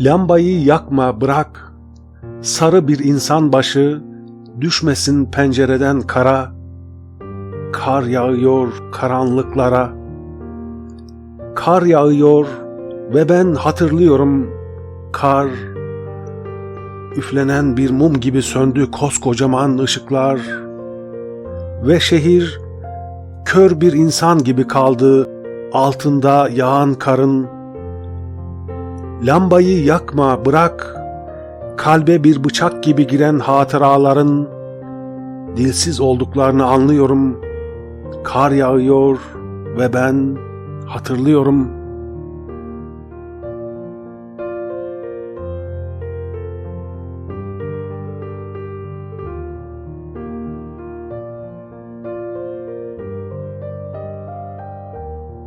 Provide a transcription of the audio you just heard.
Lambayı yakma bırak. Sarı bir insan başı düşmesin pencereden kara. Kar yağıyor karanlıklara. Kar yağıyor ve ben hatırlıyorum kar üflenen bir mum gibi söndü koskocaman ışıklar ve şehir kör bir insan gibi kaldı altında yağan karın lambayı yakma bırak. Kalbe bir bıçak gibi giren hatıraların dilsiz olduklarını anlıyorum. Kar yağıyor ve ben hatırlıyorum